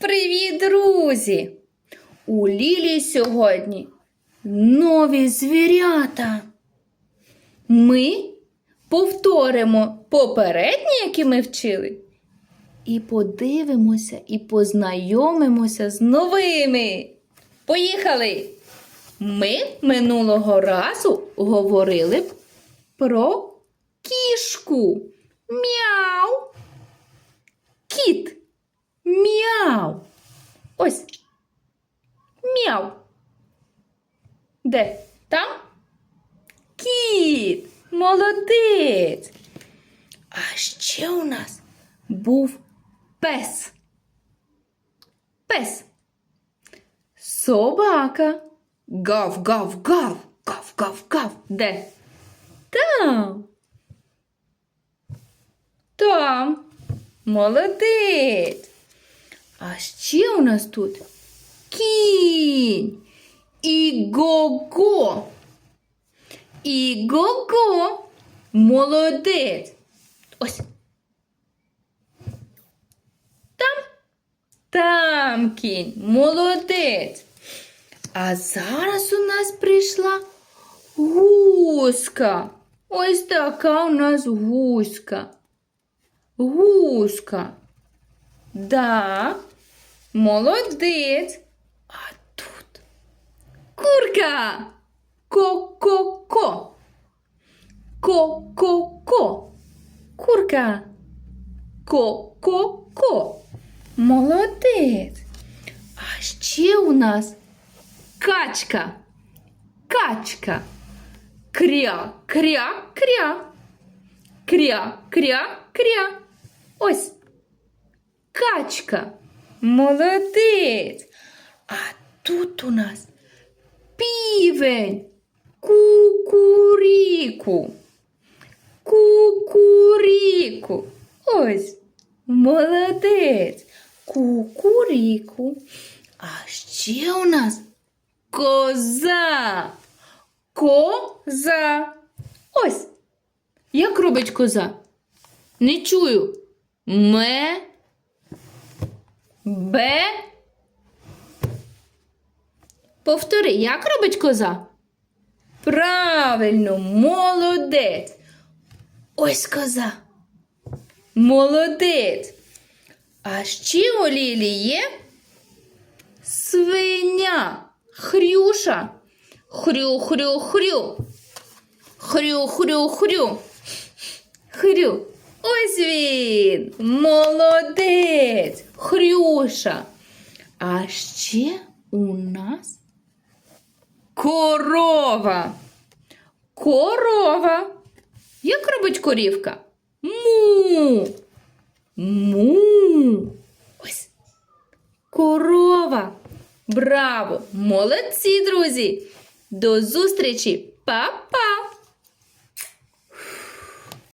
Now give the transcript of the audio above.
Привіт, друзі! У Лілі сьогодні нові звірята. Ми повторимо попередні, які ми вчили, і подивимося і познайомимося з новими. Поїхали! Ми минулого разу говорили про кішку. Мяу. Кіт. Мяу. Ось. Мяу. Де? Там? Кіт. Молодець. А ще у нас був пес. Пес. Собака. Гав, гав, гав, гав, гав, гав. Де? Там. Там. Молодець. А ще у нас тут кінь. І го-го. І го-го. Молодець. Ось. Там. Там кінь. Молодець. А зараз у нас прийшла гуска. Ось така у нас гуська. Гуска. Да, молодець. А тут курка. Ко-ко-ко. Ко-ко-ко. Курка. Ко-ко-ко. Молодець. А ще у нас качка. Качка. Кря, кря, кря. Кря, кря, кря. Ось. Качка. Молодець. А тут у нас півень. Кукуріку. Кукуріку. Ось. Молодець. Кукуріку. А ще у нас коза. Коза. Ось. Як робить коза? Не чую. Ме. Бе. Повтори, як робить коза? Правильно, молодець. Ось коза. Молодець. А ще у Лілі є свиня. Хрюша. Хрю-хрю-хрю. Хрю-хрю-хрю. Хрю. Ось він. Молодець. Хрюша. А ще у нас корова. Корова. Як робить корівка? Му. Му. Ось. Корова. Браво! Молодці, друзі! До зустрічі! Па-па!